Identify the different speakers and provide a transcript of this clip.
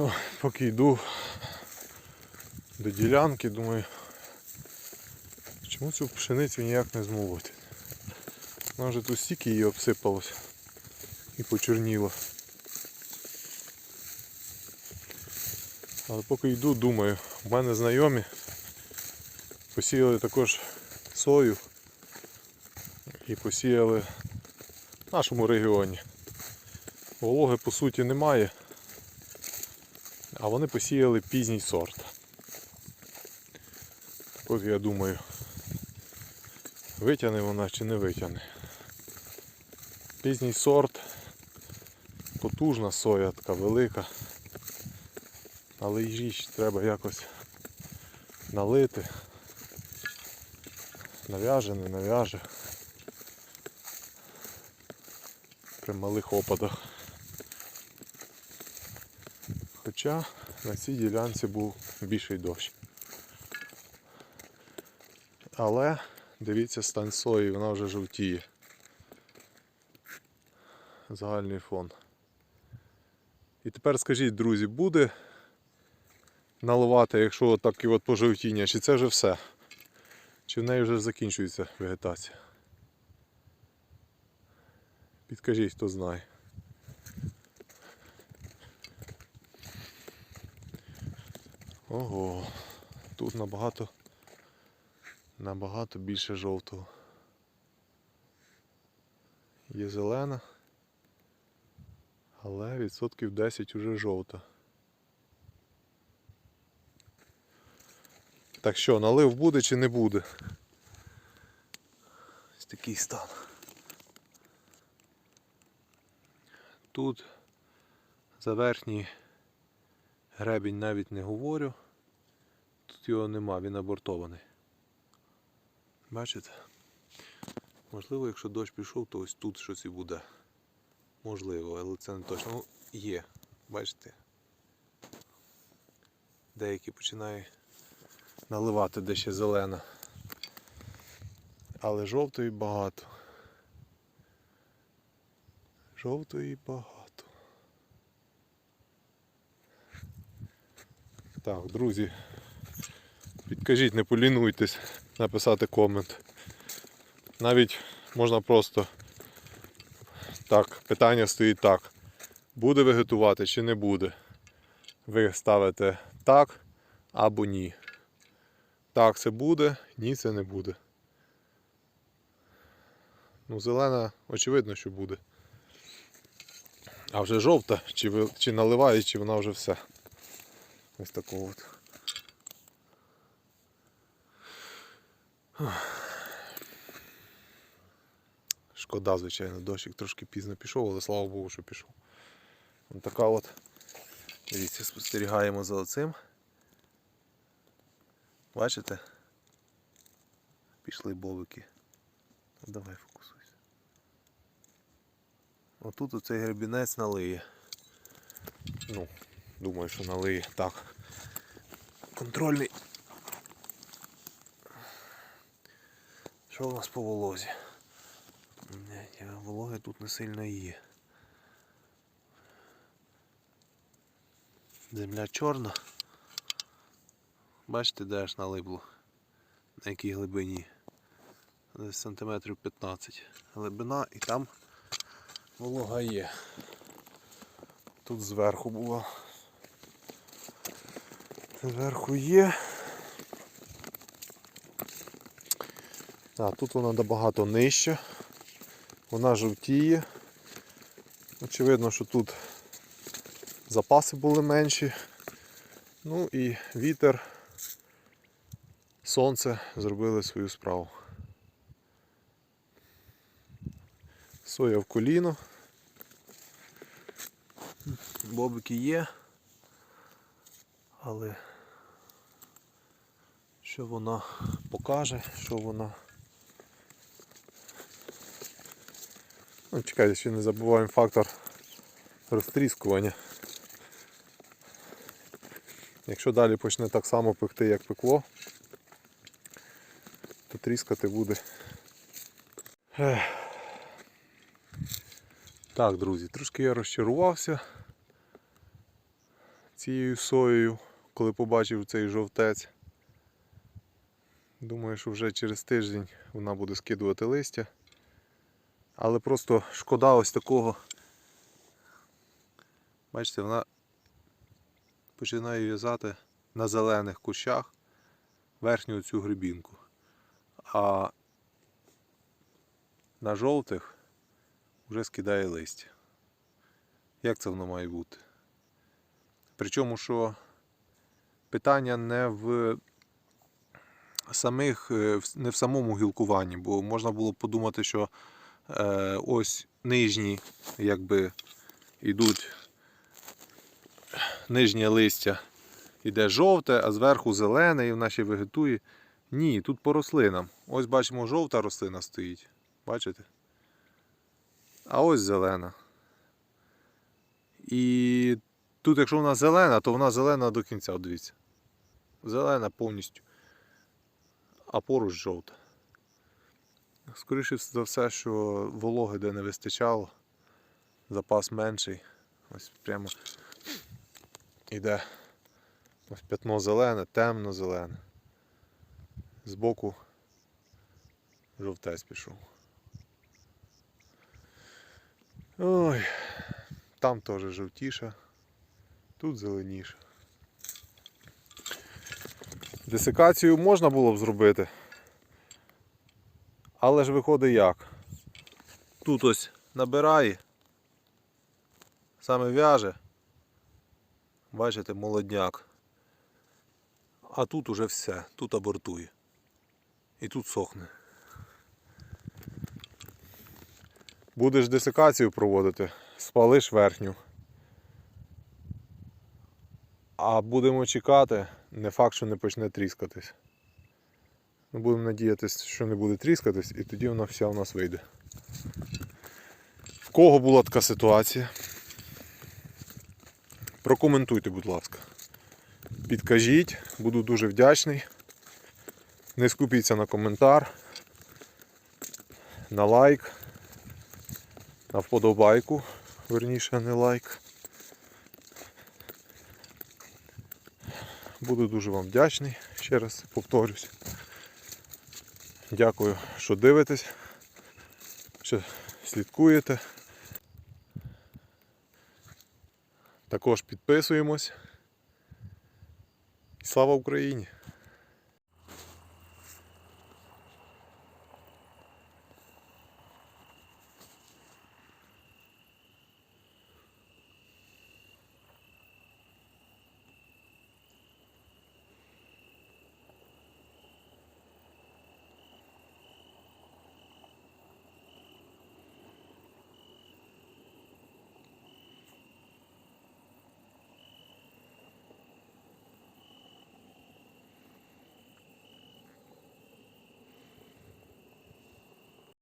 Speaker 1: О, поки йду до ділянки, думаю, чому цю пшеницю ніяк не змолоти. Вона вже тут стільки її обсипалось і почорніло. Але поки йду, думаю, в мене знайомі посіяли також сою і посіяли в нашому регіоні. Вологи по суті немає, а вони посіяли пізній сорт. От я думаю, витягне вона чи не витягне. Пізній сорт, потужна соя, така велика. Але її ж треба якось налити. Нав'яже, не нав'яже. При малих опадах. Хоча на цій ділянці був більший дощ. Але дивіться стан сої, вона вже жовтіє. Загальний фон. І тепер скажіть, друзі, буде наливати, якщо так і от пожовтіння, чи це вже все? Чи в неї вже закінчується вегетація? Підкажіть, хто знає. Ого, тут набагато набагато більше жовтого. Є зелена, але відсотків 10 уже жовта. Так що, налив буде чи не буде? Ось такий стан. Тут за верхній гребінь навіть не говорю. Тут його нема, він абортований. Бачите? Можливо, якщо дощ пішов, то ось тут щось і буде. Можливо, але це не точно. Ну, є, бачите? Деякі починає наливати де ще зелена. Але жовтої багато. Жовтої багато. Так, друзі, підкажіть, не полінуйтесь написати комент. Навіть можна просто так, питання стоїть так. Буде вегетувати чи не буде? Ви ставите так або ні. Так, це буде, ні, це не буде. Ну, зелена, очевидно, що буде. А вже жовта, чи, чи наливає, чи вона вже все. Ось такого от. Шкода, звичайно, дощик трошки пізно пішов, але слава Богу, що пішов. Ось така от. Дивіться, спостерігаємо за оцим. Бачите? Пішли бобики. Ну, давай фокусуйся. Отут оцей гребінець налиє. Ну, думаю, що налиє. Так. Контрольний. Що у нас по волозі? Вологи тут не сильно є. Земля чорна. Бачите, де аж налибло? На якій глибині? Десь сантиметрів 15 глибина і там волога є. Тут зверху була. Зверху є. А, тут вона набагато нижча. Вона жовтіє. Очевидно, що тут запаси були менші. Ну і вітер, сонце зробили свою справу. Соя в коліно. Бобики є. Але що вона покаже, що вона. Ну, чекайте, ще не забуваємо фактор розтріскування. Якщо далі почне так само пекти, як пекло, то тріскати буде. Ех. Так, друзі, трошки я розчарувався цією соєю, коли побачив цей жовтець. Думаю, що вже через тиждень вона буде скидувати листя. Але просто шкода ось такого. Бачите, вона починає в'язати на зелених кущах верхню цю грибінку. А на жовтих вже скидає листя. Як це воно має бути? Причому, що питання не в самих, е, не в самому гілкуванні, бо можна було подумати, що е, ось нижні, якби йдуть нижнє листя іде жовте, а зверху зелене, і вона ще вегетує. Ні, тут по рослинам. Ось бачимо, жовта рослина стоїть. Бачите? А ось зелена. І тут, якщо вона зелена, то вона зелена до кінця, дивіться. Зелена повністю. А поруч жовта. Скоріше за все, що вологи де не вистачало, запас менший. Ось прямо іде ось п'ятно зелене, темно-зелене. Збоку жовтець пішов. Ой, там теж жовтіша, тут зеленіша. Десикацію можна було б зробити. Але ж виходить як? Тут ось набирає, саме в'яже. Бачите, молодняк. А тут уже все, тут абортує. І тут сохне. Будеш десикацію проводити, спалиш верхню. А будемо чекати, не факт, що не почне тріскатись. Ми будемо надіятися, що не буде тріскатись, і тоді вона вся у нас вийде. В кого була така ситуація? Прокоментуйте, будь ласка. Підкажіть, буду дуже вдячний. Не скупіться на коментар, на лайк, на вподобайку, верніше не лайк. Буду дуже вам вдячний, ще раз повторюсь. Дякую, що дивитесь, що слідкуєте. Також підписуємось. Слава Україні!